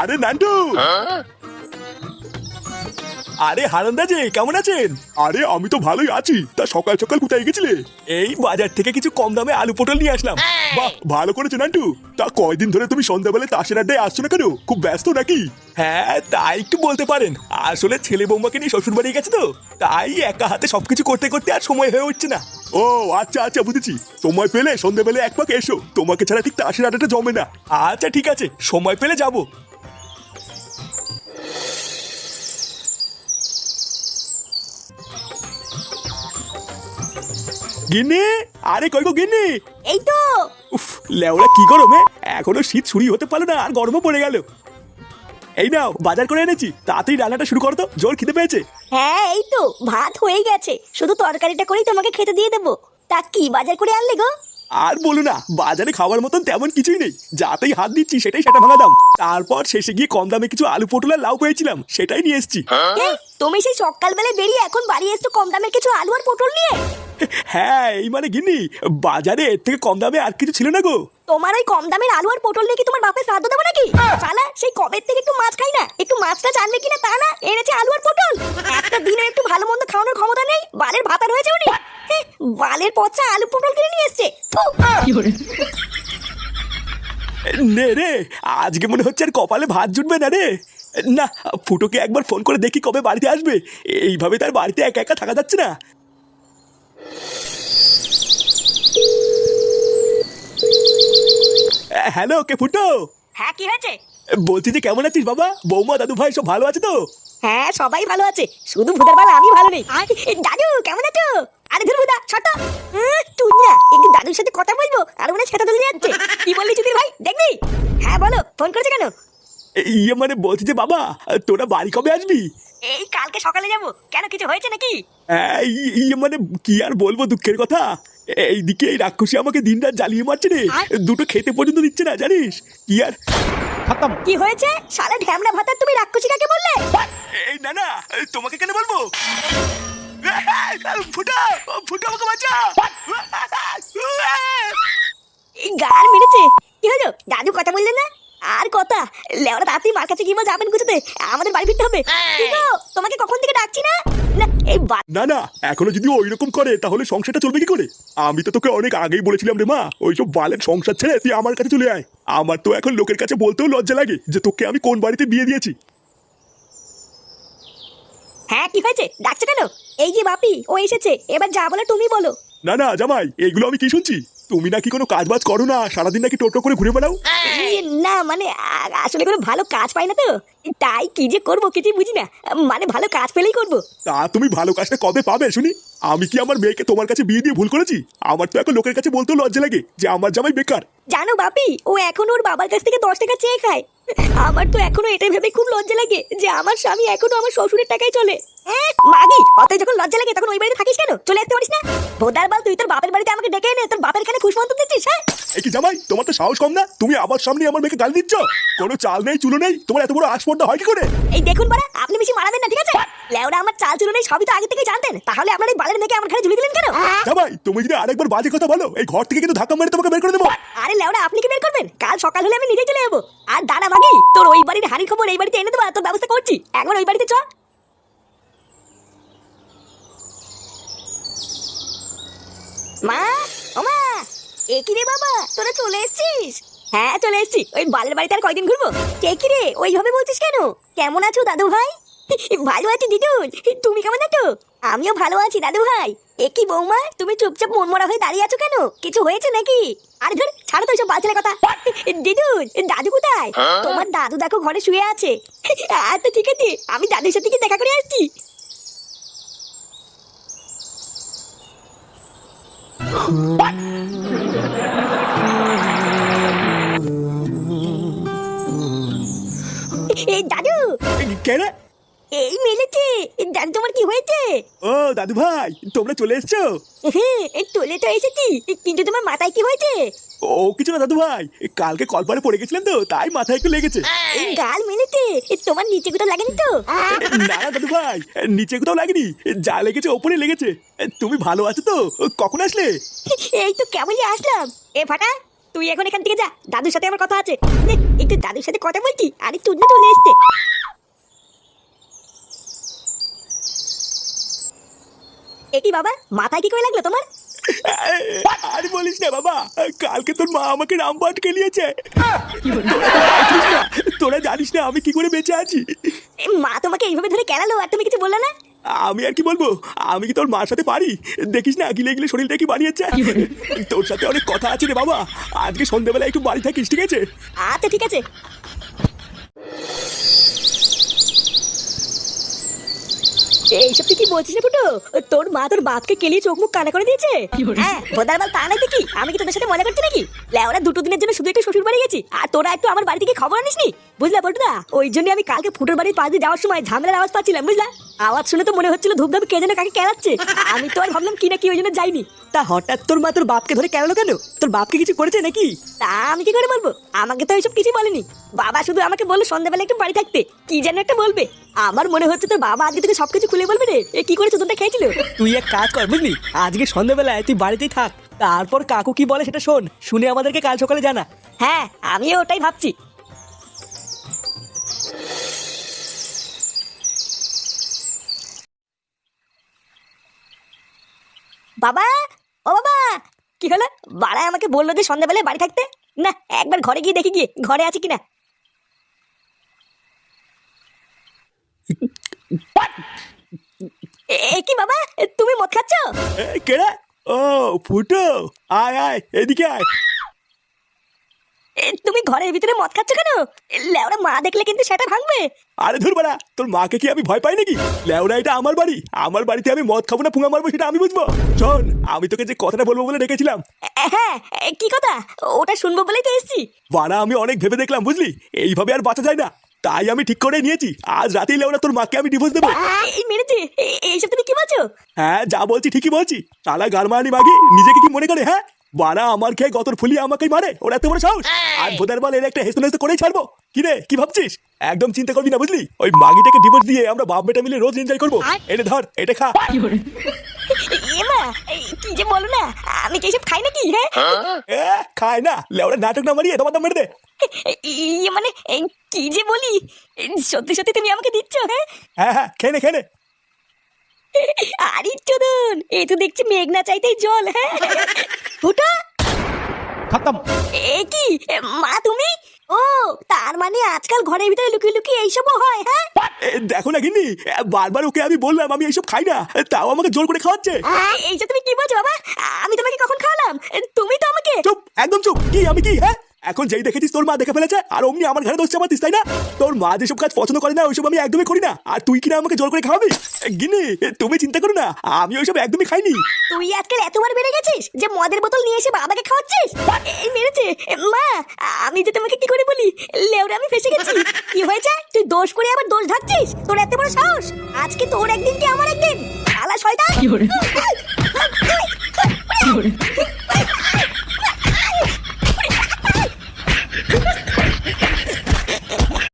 আরে নান্টু। আরে হারান্দা যে কেমন আছেন? আরে আমি তো ভালোই আছি। তা সকাল সকাল কোথায় গেছিলে? এই বাজার থেকে কিছু কম দামে আলু পটল নিয়ে আসলাম। বাহ ভালো করেছ নান্টু। তা কয়দিন ধরে তুমি সন্ধ্যাবেলায় তাসের আড্ডায় আসছো না কেন? খুব ব্যস্ত নাকি? হ্যাঁ তাই একটু বলতে পারেন। আসলে ছেলে বৌমাকে নিয়ে শ্বশুর বাড়ি গেছে তো। তাই একা হাতে সবকিছু করতে করতে আর সময় হয়ে উঠছে না। ও আচ্ছা আচ্ছা বুঝেছি। সময় পেলে সন্ধ্যাবেলায় এক পাক এসো। তোমাকে ছাড়া ঠিক তাসের আড্ডাটা জমে না। আচ্ছা ঠিক আছে। সময় পেলে যাব। গিন্নি? আরে কই গো গিন্নি? এই তো। উফ লেওড়া কি গরমে? এখনও শীত শুরু হতে পারল না আর গরমও পড়ে গেল। এই নাও বাজার করে এনেছি। তাড়াতাড়ি রান্নাটা শুরু করো তো জোর খিদে পেয়েছে। হ্যাঁ এই তো ভাত হয়ে গেছে। শুধু তরকারিটা করেই তোমাকে খেতে দিয়ে দেবো। তা কি বাজার করে আনলে গো? আর বলো না বাজারে খাওয়ার মতন তেমন কিছুই নেই। যাতেই হাত দিচ্ছি সেটাই সেটা ভাঙা দাম। তারপর শেষে গিয়ে কম দামে কিছু আলু পটল আর লাউ পেয়েছিলাম সেটাই নিয়ে এসেছি। তুমি সেই সকালবেলায় বেরিয়ে এখন বাড়ি এসছো কম দামে কিছু আলু আর পটল নিয়ে। হ্যাঁ এই মানে গিন্নি বাজারে এর থেকে কম দামে আর কিছু ছিল না গো। তোমার ওই কম দামের আলু আর পটল নিয়ে কি তোমার বাপের শ্রাদ্ধ দেবো নাকি? শালা সেই কবের থেকে একটু মাছ খাই না একটু মাছটা জানলে কিনা তা না এনেছে আলু আর পটল। একটা দিনে একটু ভালো মন্দ খাওয়ানোর ক্ষমতা নেই বালের ভাতা রয়েছে উনি। বালের পচা আলু পটল কিনে নিয়ে এসছে। নে রে আজকে মনে হচ্ছে আর কপালে ভাত জুটবে না রে। না ফুটোকে একবার ফোন করে দেখি কবে বাড়িতে আসবে। এইভাবে তার বাড়িতে একা একা থাকা যাচ্ছে না। হ্যালো কে ফুটো? হ্যাঁ কি হয়েছে? বলছি যে কেমন আছিস বাবা? বৌমা দাদু ভাই সব ভালো আছে তো? হ্যাঁ সবাই ভালো আছে। শুধু ভুদার বাল আমি ভালো নেই। দাদু কেমন আছো? আরে ধর ভুদা ছোট তুই একটু দাদুর সাথে কথা বলব আর মনে সেটা তুলে যাচ্ছে। কি বললি চুদির ভাই? দেখবি? হ্যাঁ বলো ফোন করেছে কেন? ইয়ে মানে বলছি যে বাবা তোরা বাড়ি কবে আসবি? এই কালকে সকালে যাব। কেন কিছু হয়েছে নাকি? ইয়ে মানে কি আর বলব দুঃখের কথা? এইদিকে এই রাক্ষসী আমাকে দিন রাত জ্বালিয়ে মারছে রে। দুটো খেতে পর্যন্ত দিচ্ছে না জানিস? কি আর? কি হয়েছে? সারা ঢ্যামড়া ভাতার তুমি রাক্ষসী কাকে বললে? এই না না তোমাকে কেন বলব? ফুটা ফুটা আমাকে বাঁচা। এই গাল মেরেছে। কি হলো? দাদু কথা বললেন না? আর কথা? লেওরা তাড়াতাড়ি মার কাছে কিংবা যাবেন গুছোতে আমাদের বাড়ি ফিরতে হবে। তোমাকে কখন থেকে ডাকছি না? না না এখনও যদি ওই রকম করে তাহলে সংসারটা চলবে কি করে? আমি তো তোকে অনেক আগেই বলেছিলাম রে মা ওইসব বালের সংসার ছেড়ে তুই আমার কাছে চলে আয়। আমার তো এখন লোকের কাছে বলতেও লজ্জা লাগে যে তোকে আমি কোন বাড়িতে বিয়ে দিয়েছি। হ্যাঁ কি হয়েছে? ডাকছে কেন? এই যে বাপি ও এসেছে। এবার যা বলে তুমি বলো। না না জামাই এইগুলো আমি কি শুনছি? তুমি নাকি কোনো কাজ বাজ করো না সারাদিন নাকি টোটো করে ঘুরে বেড়াও? না মানে আসলে কোনো ভালো কাজ পাই না তো। তাই কি যে করব কিছুই বুঝি না। মানে ভালো কাজ পেলেই করব। তা তুমি ভালো কাজটা কবে পাবে শুনি? আমি কি আমার মেয়েকে তোমার কাছে বিয়ে দিয়ে ভুল করেছি? আমার তো এখন লোকের কাছে বলতেও লজ্জা লাগে যে আমার জামাই বেকার। জানো বাপি ও এখন ওর বাবার কাছ থেকে দশ টাকা চেয়ে খায়। আমার তো এখনও এটা ভেবে খুব লজ্জা লাগে যে আমার স্বামী এখনও আমার শ্বশুরের টাকায় চলে। মাগি অত যখন লজ্জা লাগে তখন ওই বাড়িতে থাকিস কেন? চলে আসতে পারিস না? ভোদার বাল তুই তোর বাপের বাড়িতে আমাকে ডেকে এনে তোর বাপের এখানে খুশমন্ত দিচ্ছিস হ্যাঁ? এই কি জামাই তোমার তো সাহস কম না? তুমি আমার সামনে আমার মেয়েকে গাল দিচ্ছ? কোনো চাল নেই চুলো নেই? তোমার এত বড় আসপর্দা হয় কি করে? এই দেখুন বাড়া আপনি বেশি মারাবেন না ঠিক আছে? লেওরা আমার চাল চুলো নেই সবই তো আগে থেকে জানতেন। তাহলে আপনার এই বালের মেয়েকে আমার ঘরে ঝুলি দিলেন কেন? জামাই তুমি যদি আরেকবার বাজে কথা বলো এই ঘর থেকে কিন্তু ধাক্কা মেরে তোমাকে বের করে দেবো। আরে লেওরা আপনি কি বের করবেন? কাল সকাল হলে আমি নিজে চলে যাব। আর দাঁড়া মাগি, তোর ওই বাড়ির হাড়ির খবর এই বাড়িতে এনে দেবো তোর ব্যবস্থা করছি। একবার ওই বাড়িতে চ। মা, ও মা, এ কি রে বাবা, তোরা চলে এসেছিস? হ্যাঁ চলে এসেছি। ওই বালের বাড়িতে আর কয়দিন ঘুরবো? কে কি রে, ওইভাবে বলছিস কেন? কেমন আছো দাদু ভাই ভালো আছি দিদুন। তুমি কেমন আছো? আমিও ভালো আছি দাদু ভাই এ কি বৌমা তুমি চুপচাপ মন মরা হয়ে দাঁড়িয়ে আছো কেন? কিছু হয়েছে নাকি? আরে ধর ছাড়ো তো সব বাচ্চার কথা। দিদুন দাদু কোথায়? তোমার দাদু দেখো ঘরে শুয়ে আছে। আচ্ছা ঠিক আছে আমি দাদুর সাথে কি দেখা করে আসছি। এই দাদু! কেন এই মেলেছে দাদু তোমার কি হয়েছে? ও দাদু ভাই তোমরা চলে এসছো? হ্যাঁ তোলে তো এসেছি কিন্তু তোমার মাথায় কি হয়েছে? ও কিছু না দাদু ভাই কালকে কলপারে পড়ে গেছিলাম তো তাই মাথায় একটু লেগেছে। গাল মেলেছে তোমার নিচে কোথাও লাগেনি তো? না দাদু ভাই নিচে কোথাও লাগেনি যা লেগেছে ওপরে লেগেছে তুমি ভালো আছো তো কখন আসলে? এই তো কেমনই আসলাম। এ ফাটা তুই এখন এখান থেকে যা দাদুর সাথে আমার কথা আছে। একটু দাদুর সাথে কথা বলছি আরে তুই না চলে এসছে। একই বাবা মাথায় কি করে লাগল তোমার? আর বলিস না বাবা কালকে তোর মা আমাকে রাম আটকে নিয়েছে তোরা জানিস না, তোরা জানিস না আমি কি করে বেঁচে আছি? মা তোমাকে এইভাবে ধরে কেলালো আর তুমি কিছু বললে না? আমি আর কি বলব? আমি কি তোর মার সাথে পারি? দেখিস না গিলে গিলে শরীরটা কি বানিয়েছে? তোর সাথে অনেক কথা আছে রে বাবা। আজকে সন্ধ্যাবেলা একটু বাড়ি থাকিস ঠিক আছে? আচ্ছা ঠিক আছে। এইসব তুই কি বলছিস না ফুটো? তোর মা তোর বাপকে কেলিয়ে চোখ মুখ কানা করে দিয়েছে? হ্যাঁ ভোদার বাল তা নাই কি আমি কি তোদের সাথে মজা করছি নাকি? লেওরা দুটো দিনের জন্য শুধু একটু শ্বশুর বাড়ি গেছি। আর তোরা একটু আমার বাড়ি থেকে খবর আনিসনি? বুঝলা পটুদা ওই জন্য আমি কালকে ফুটোর বাড়ির পাশ দিয়ে যাওয়ার সময় ঝামেলার আওয়াজ পাচ্ছিলাম বুঝলা? আওয়াজ শুনে তো মনে হচ্ছিল ধূপধাপ কে যেন কাকে কেলাচ্ছে। আমি তো আর ভাবলাম কি না কি ওই জন্য যাইনি। তা হঠাৎ তোর মা তোর বাপকে ধরে কেন কেন? তোর বাপকে কিছু করেছে নাকি? তা আমি কি করে বলব? আমাকে তো এইসব কিছু বলেনি। বাবা শুধু আমাকে বলল সন্ধ্যাবেলা একটু বাড়ি থাকতে। কি যেন একটা বলবে। আমার মনে হচ্ছে তোর বাবা আজকে তোকে সবকিছু খুলে বলবে রে। এ কি করে তোমরা খেয়েছিল? তুই এক কাজ কর বুঝলি? আজকে সন্ধ্যাবেলায় তুই বাড়িতেই থাক। তারপর কাকু কি বলে সেটা শোন। শুনে আমাদেরকে কাল সকালে জানা। হ্যাঁ আমিও ওটাই ভাবছি। বাবা, ও বাবা, কি হলো? বাড়ায় আমাকে বলল যে সন্ধ্যাবেলায় বাড়ি থাকতে? না, একবার ঘরে গিয়ে দেখি গিয়ে ঘরে আছে কিনা। এ কি বাবা? তুমি মদ খাচ্ছ? কেডা? ও, ফুটো, আয় আয়, এদিকে আয়। তুমি ঘরের ভিতরে মদ খাচ্ছ কেন? লেওরা মা দেখলে কিন্তু সেটা ভাঙবে। আরে ধর বাড়া তোর মাকে কি আমি ভয় পাই নাকি? লেওরা এটা আমার বাড়ি। আমার বাড়িতে আমি মদ খাব না পুঙা মারবো সেটা আমি বুঝব। শোন আমি তোকে যে কথাটা বলব বলে ডেকেছিলাম। হ্যাঁ কি কথা? ওটা শুনব বলেই তো এসছি। বাড়া আমি অনেক ভেবে দেখলাম বুঝলি? এইভাবে আর বাঁচা যায় না। তাই আমি ঠিক করে নিয়েছি। আজ রাতেই লেওরা তোর মাকে আমি ডিভোর্স দেবো। এই মেরেছে এইসব তুমি কি বলছো? হ্যাঁ যা বলছি ঠিকই বলছি। তালা গারমানি মাগি নিজেকে কি মনে করে হ্যাঁ? বাড়া আমার খেয়ে গতর ফুলিয়ে আমাকেই মারে ওরা এত বড় সাহস। আর ভোদার বল এর একটা হেসতে হেসতে করেই ছাড়বো। কি রে কি ভাবছিস? একদম চিন্তা করবি না বুঝলি? ওই মাগিটাকে ডিভোর্স দিয়ে আমরা বাপ বেটা মিলে রোজ এনজয় করব। এনে ধর এটা খা। এ মা এই, কি যে বলো না আমি কি এসব খাই নাকি হ্যাঁ? খায় না লেওরা নাটক না মারিয়ে তোমার দাম মেরে দে। মানে কি যে বলি? সত্যি সত্যি তুমি আমাকে দিচ্ছ হ্যাঁ? হ্যাঁ হ্যাঁ খেয়ে নে খেয়ে আরে চোদন এ তো দেখছি মেঘনা চাইতেই জল হ্যাঁ? ওটা খতম। এ কি? মা তুমি? ও তার মানে আজকাল ঘরের ভিতরে লুকিয়ে লুকিয়ে এইসবও হয় হ্যাঁ? দেখো না গিন্নি বারবার ওকে আমি বললাম আমি এইসব খাই না। তাও আমাকে জোর করে খাওয়াচ্ছে। এইসব তুমি কি বলছো বাবা? আমি তোমাকে কখন খাওয়ালাম? তুমি তো আমাকে চুপ একদম চুপ। কি আমি কি হ্যাঁ? এখন যেই দেখেছিস তোর মা দেখে ফেলেছে আর অমনি আমার ঘরে দোষ চাপাতিস তাই না তোর মা যেসব কাজ পছন্দ করে না ওইসব আমি একদমই করি না আর তুই কিনা আমাকে জোর করে খাওয়াবি এ, তুমি চিন্তা করো না আমি ওইসব একদমই খাইনি তুই আজকাল এতবার বেড়ে গেছিস যে মদের বোতল নিয়ে এসে বাবাকে খাওয়াচ্ছিস এই মেরেছে মা আমি যে তোমাকে কি করে বলি লেওরা আমি ফেসে গেছি কি হয়েছে তুই দোষ করে আবার দোষ ঢাকছিস তোর এত বড় সাহস আজকে তোর একদিন কি আমার একদিন আলা শয়তান